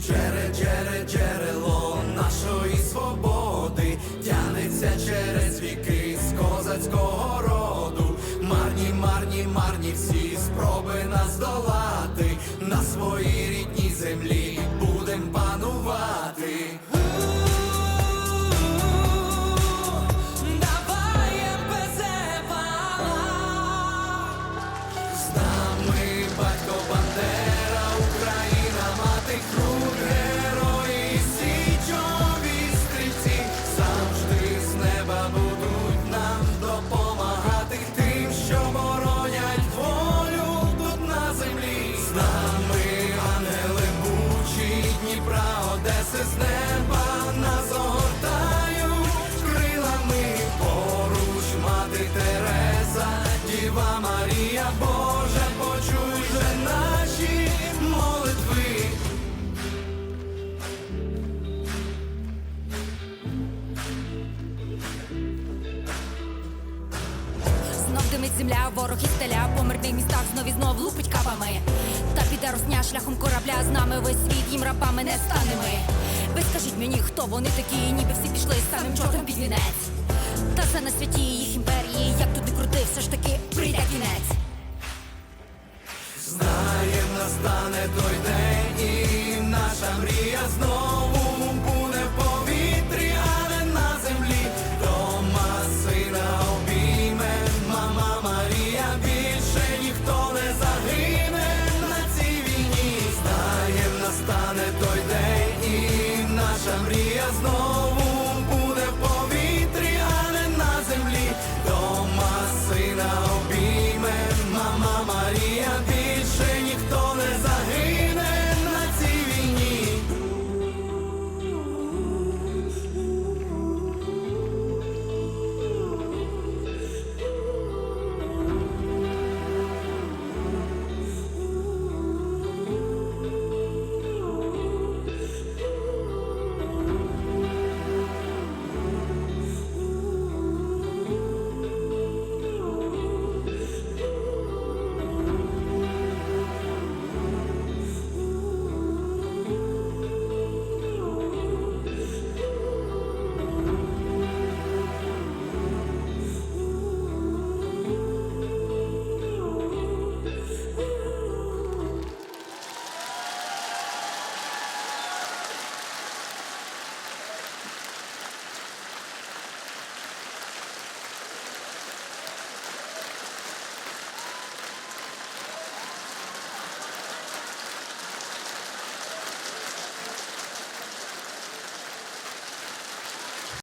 Джере, джере, джерело нашої свободи тянеться через віки з козацького роду. Марні, марні, марні всі спроби нас долати. На своїй рідній землі Одеси з Знов димить земля, ворог із теля по мирних містах знов і знов лупить капами. Та піде росня шляхом корабля з нами весь світ їм рабами не станемо. Ви скажіть мені, хто вони такі, ніби всі пішли самим чортом під вінець. Та це на святі їх імперії, як туди крути, все ж таки прийде кінець. Знаєм, настане той день, і наша мрія знову війні. Знаєм,